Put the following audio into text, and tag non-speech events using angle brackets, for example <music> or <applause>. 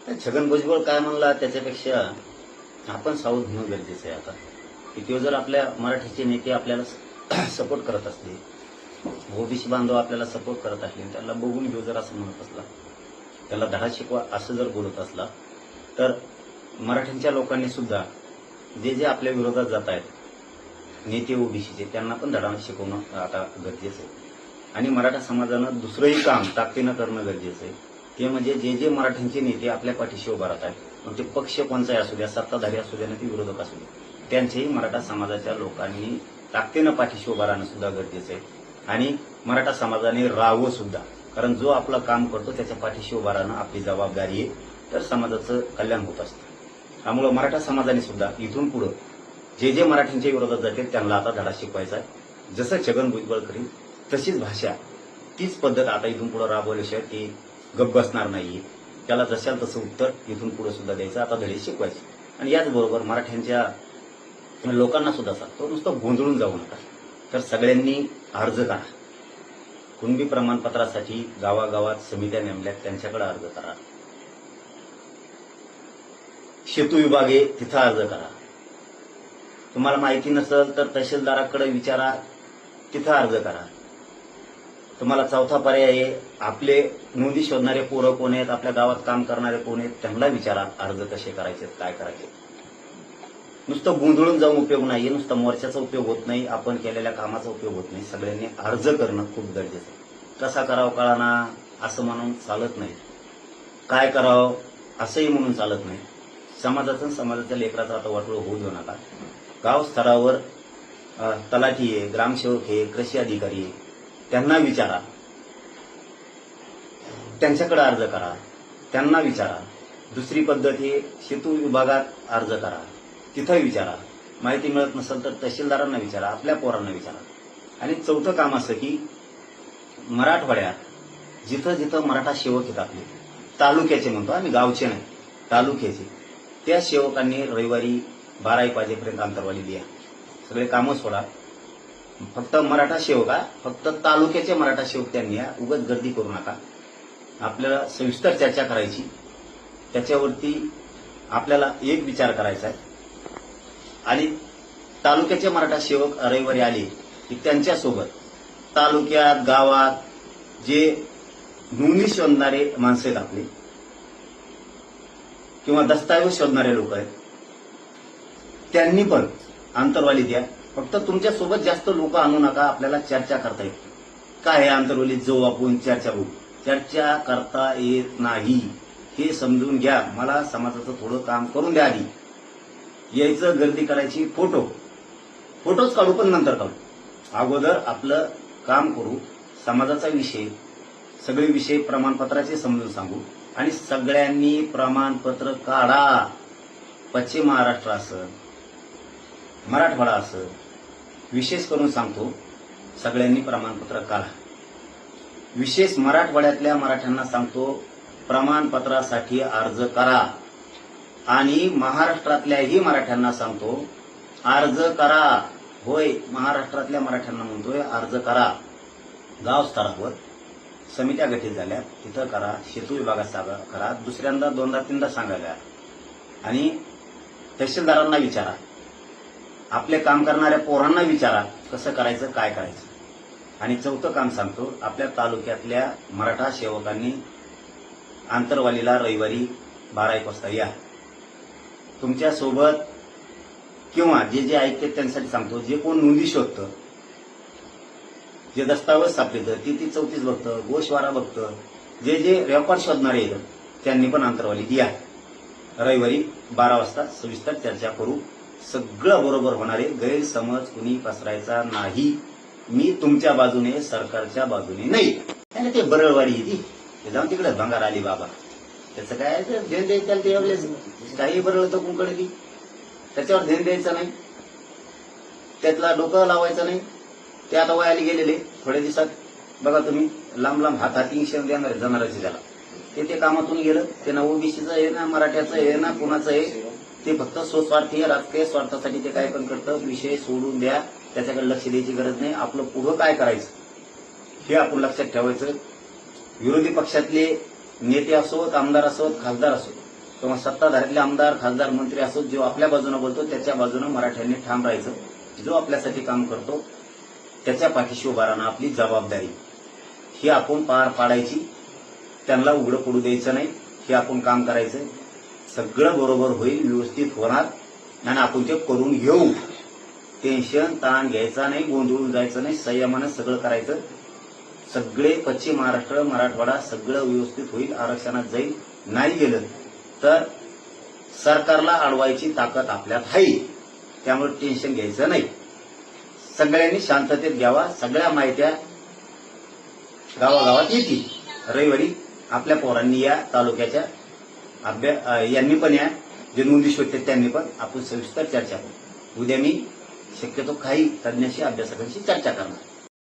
छगन भुजबळ काय म्हणला त्याच्यापेक्षा आपण सावध होणं गरजेचं आहे आता. की तो जर आपल्या मराठीचे नेते आपल्याला <clears throat> सपोर्ट करत असले ओबीसी बांधव आपल्याला सपोर्ट करत असले त्याला बघून घेऊ जर असं म्हणत असला त्याला धडा शिकवा असं जर बोलत असला तर मराठ्यांच्या लोकांनी सुद्धा जे जे आपल्या विरोधात जात आहेत नेते ओबीसीचे त्यांना पण धडा शिकवणं आता गरजेचं आहे. आणि मराठा समाजानं दुसरंही काम ताकदीनं करणं गरजेचं आहे. ते म्हणजे जे जे मराठ्यांचे नेते आपल्या पाठीशी उभा राहत आहेत मग ते पक्ष कोणताही असू द्या सत्ताधारी असू द्या ते विरोधक असू द्या त्यांच्याही मराठा समाजाच्या लोकांनी ताकदीनं पाठीशी उभा राहणं सुद्धा गरजेचं आहे. आणि मराठा समाजाने राहावं सुद्धा कारण जो आपलं काम करतो त्याच्या पाठीशी उभा राहणं आपली जबाबदारी आहे. तर समाजाचं कल्याण होत असतं. त्यामुळं मराठा समाजाने सुद्धा इथून पुढं जे जे मराठ्यांच्या विरोधात जातील त्यांना आता धडा शिकवायचा आहे. जसं छगन भुजबळ करील तशीच भाषा तीच पद्धत आता इथून पुढे राबवल्याशिवाय ती गप बसणार नाही त्याला जशाल तसं उत्तर इथून पुढे सुद्धा द्यायचं. आता धडे शिकवायचे. आणि याचबरोबर मराठ्यांच्या लोकांना सुद्धा सांगतो नुसतं गोंधळून जाऊ नका. तर सगळ्यांनी अर्ज करा. कुणबी प्रमाणपत्रासाठी गावागावात समित्या नेमल्यात त्यांच्याकडे अर्ज करा. शेतू विभागे तिथं अर्ज करा. तुम्हाला माहिती नसेल तर तहसीलदाराकडे विचारा तिथं अर्ज करा. तुम्हाला चौथा पर्याय आहे आपले नोंदी शोधणारे पोरं कोण आहेत आपल्या गावात काम करणारे कोण आहेत त्यांना विचारा अर्ज कसे करायचे काय करायचे. नुसतं गोंधळून जाऊन उपयोग नाही नुसतं मोर्चाचा उपयोग होत नाही आपण केलेल्या कामाचा उपयोग होत नाही सगळ्यांनी अर्ज करणं खूप गरजेचं आहे. कसा करावं कळाना असं म्हणून चालत नाही. काय करावं असंही म्हणून चालत नाही. समाजाचं समाजाच्या लेकराचा आता वाटोळ होऊ देऊ नका. गाव स्तरावर तलाठी आहे ग्रामसेवक आहे कृषी अधिकारी आहे. त्यांना विचारा. त्यांच्याकडे अर्ज करा. त्यांना विचारा. दुसरी पद्धत आहे शेतू विभागात अर्ज करा. तिथं विचारा. माहिती मिळत नसेल तर तहसीलदारांना विचारा. आपल्या पोरांना विचारा. आणि चौथं काम असं की मराठवाड्यात जिथं जिथं मराठा सेवक आहेत आपले तालुक्याचे म्हणतो आम्ही गावचे नाही तालुक्याचे त्या सेवकांनी रविवारी बारा एक वाजेपर्यंत अंतरवाली द्या सगळे कामं सोडा. फक्त मराठा सेवक हा फक्त तालुक्याचे मराठा सेवक त्यांनी या उगत गर्दी करू नका. आपल्याला सविस्तर चर्चा करायची. त्याच्यावरती आपल्याला एक विचार करायचा आहे. आणि तालुक्याचे मराठा सेवक रविवारी आले की त्यांच्यासोबत तालुक्यात गावात जे नोंदणी शोधणारे माणसं आहेत आपले किंवा दस्तावेज शोधणारे लोक आहेत त्यांनी पण आंतरवाली द्या. फक्त तुमच्यासोबत जास्त लोक आणू नका आपल्याला चर्चा करता येईल. काय आहे आंतरवालीत जाऊ आपण चर्चा होऊ चर्चा करता येत नाही. हे समजून घ्या. मला समाजाचं थोडं काम करून द्या आधी. यायचं गर्दी करायची फोटो. फोटोच काढू पण नंतर काढू. अगोदर आपलं काम करू. समाजाचा विषय सगळे विषय प्रमाणपत्राचे समजून सांगू. आणि सगळ्यांनी प्रमाणपत्र काढा. पश्चिम महाराष्ट्र असं मराठवाडा असं विशेष करून सांगतो सगळ्यांनी प्रमाणपत्र काढा. विशेष मराठवाड्यातल्या मराठ्यांना सांगतो प्रमाणपत्रासाठी अर्ज करा. आणि महाराष्ट्रातल्याही मराठ्यांना सांगतो अर्ज करा. होय महाराष्ट्रातल्या मराठ्यांना म्हणतोय अर्ज करा. गाव स्तरावर समित्या गठीत झाल्या तिथं करा शेतू विभागात सांगा करा. दुसऱ्यांदा दोनदा तीनदा सांगायला. आणि तहसीलदारांना विचारा. आपले काम करणाऱ्या पोरांना विचारा कसं करायचं काय करायचं. आणि चौथं काम सांगतो आपल्या तालुक्यातल्या मराठा सेवकांनी आंतरवालीला रविवारी बारा एक वाजता या. तुमच्यासोबत किंवा जे जे ऐकते त्यांच्यासाठी सांगतो जे कोण नोंदी शोधतं जे दस्तावेज सापडतं ती ती चौतीस बघतं गोशवारा बघतं जे जे रेकॉर्ड शोधणारे आहेत त्यांनी पण आंतरवाली द्या रविवारी बारा वाजता सविस्तर चर्चा करू. सगळं बरोबर होणारे गैरसमज कुणी पसरायचा नाही. मी तुमच्या बाजूने सरकारच्या बाजूने नाही. त्याला ते बरळवाडी ती ते जाऊन तिकडे भंगार आली बाबा. त्याचं काय ध्यान द्यायचं ते काही बरळ होतं कुंकडे ती त्याच्यावर ध्यान द्यायचं नाही. त्यातला डोकं लावायचं नाही. ते आता वयाला गेलेले थोड्या दिवसात. बघा तुम्ही लांब लांब हात हाती इंशन देणार जाणाराचे त्याला ते ते कामातून गेलं. ते ना ओबीसीचं आहे ना मराठ्याचं आहे ना कुणाचं आहे? ते फक्त स्वस्वार्थी राजकीय स्वार्थासाठी ते काय पण करतं विषय सोडून द्या. त्याच्याकडे लक्ष द्यायची गरज नाही. आपलं पुढं काय करायचं? हे आपण लक्षात ठेवायचं. विरोधी पक्षातले नेते असोत आमदार असोत खासदार असोत किंवा सत्ताधाऱ्यातले आमदार खासदार मंत्री असोत जो आपल्या बाजूनं बोलतो त्याच्या बाजूनं मराठ्यांनी ठाम राहायचं. जो आपल्यासाठी काम करतो त्याच्या पाठीशी उभा राहणं आपली जबाबदारी. ही आपण पार पाडायची. त्यांना उघडं पडू द्यायचं नाही. हे आपण काम करायचं. सगळं बरोबर होईल व्यवस्थित होणार. आणि आपण ते करून घेऊ. टेन्शन ताण घ्यायचा नाही गोंधळून जायचं नाही संयमानं सगळं करायचं. सगळे पश्चिम महाराष्ट्र मराठवाडा सगळं व्यवस्थित होईल आरक्षणात जाईल नाही गेलं तर सरकारला अडवायची ताकद आपल्यात आहे. त्यामुळे टेन्शन घ्यायचं नाही. सगळ्यांनी शांततेत घ्यावा सगळ्या माहित्या गावागावात येतील. रविवारी आपल्या पोरांनी या तालुक्याच्या अभ्या यांनी पण या जे नोंदी शोधते त्यांनी पण आपण सविस्तर चर्चा करू. उद्या मी शक्यतो काही तज्ज्ञाशी अभ्यासकांशी चर्चा करणार.